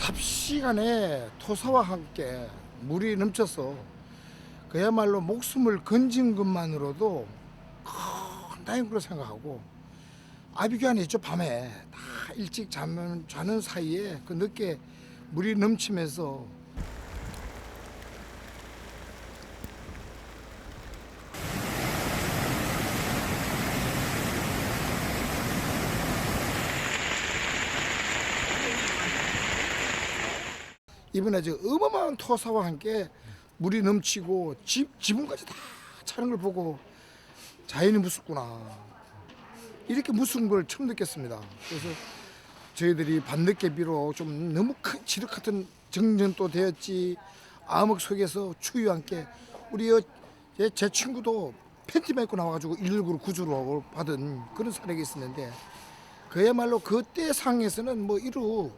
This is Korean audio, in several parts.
삽시간에 토사와 함께 물이 넘쳐서 그야말로 목숨을 건진 것만으로도 큰 다행으로 생각하고 아비규환이 있죠 밤에. 다 일찍 자면 자는 사이에 그 늦게 물이 넘치면서 이번에 저 어마어마한 토사와 함께 물이 넘치고 집 지붕까지 다 차는 걸 보고 자연이 무섭구나 이렇게 무서운 걸 처음 느꼈습니다. 그래서 저희들이 밤늦게 비록 좀 너무 큰 지륵 같은 정전도 되었지 암흑 속에서 추위와 함께 우리 여- 제, 제 친구도 팬티만 입고 나와가지고 119로 구조를 받은 그런 사례가 있었는데 그야말로 그때 상에서는 뭐 이루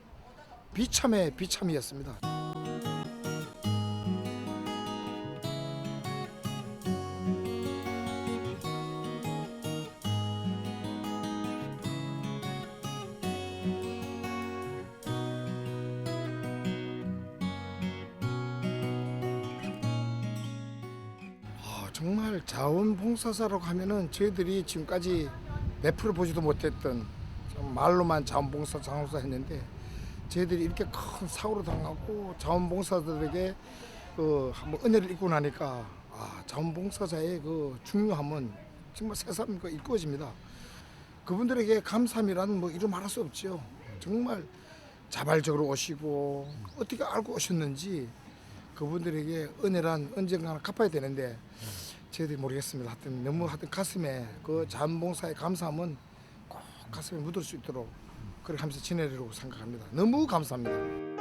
비참의 비참이었습니다. 아, 정말 자원봉사사라고 하면은 저희들이 지금까지 몇 프로 보지도 못했던 좀 말로만 자원봉사 자원봉사 했는데 저희들이 이렇게 큰 사고로 당하고 자원봉사들에게 그 한번 은혜를 입고 나니까 아 자원봉사자의 그 중요함은 정말 새삼 그 일구어집니다. 그분들에게 감사함이란 뭐 이루 말할 수 없죠. 정말 자발적으로 오시고 어떻게 알고 오셨는지 그분들에게 은혜란 언젠가는 갚아야 되는데 저희들이 모르겠습니다. 하여튼 너무 하여튼 가슴에 그 자원봉사의 감사함은 꼭 가슴에 묻을 수 있도록 그렇게 하면서 지내려고 생각합니다. 너무 감사합니다.